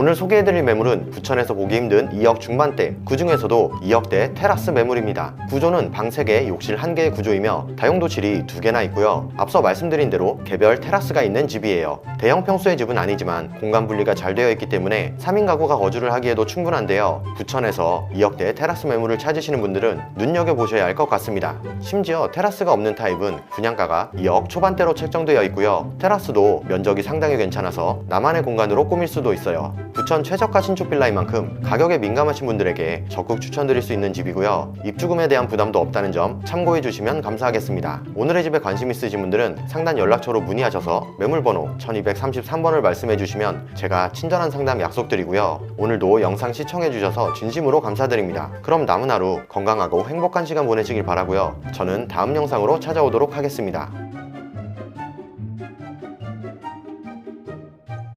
오늘 소개해드릴 매물은 부천에서 보기 힘든 2억 중반대, 그 중에서도 2억대 테라스 매물입니다. 구조는 방 3개, 욕실 1개의 구조이며 다용도실이 2개나 있고요. 앞서 말씀드린 대로 개별 테라스가 있는 집이에요. 대형 평수의 집은 아니지만 공간 분리가 잘 되어 있기 때문에 3인 가구가 거주를 하기에도 충분한데요. 부천에서 2억대 테라스 매물을 찾으시는 분들은 눈여겨보셔야 할 것 같습니다. 심지어 테라스가 없는 타입은 분양가가 2억 초반대로 책정되어 있고요. 테라스도 면적이 상당히 괜찮아서 나만의 공간으로 꾸밀 수도 있어요. 부천 최저가 신축 빌라인 만큼 가격에 민감하신 분들에게 적극 추천드릴 수 있는 집이고요. 입주금에 대한 부담도 없다는 점 참고해 주시면 감사하겠습니다. 오늘의 집에 관심 있으신 분들은 상단 연락처로 문의하셔서 매물번호 1233번을 말씀해 주시면 제가 친절한 상담 약속드리고요. 오늘도 영상 시청해 주셔서 진심으로 감사드립니다. 그럼 남은 하루 건강하고 행복한 시간 보내시길 바라고요. 저는 다음 영상으로 찾아오도록 하겠습니다.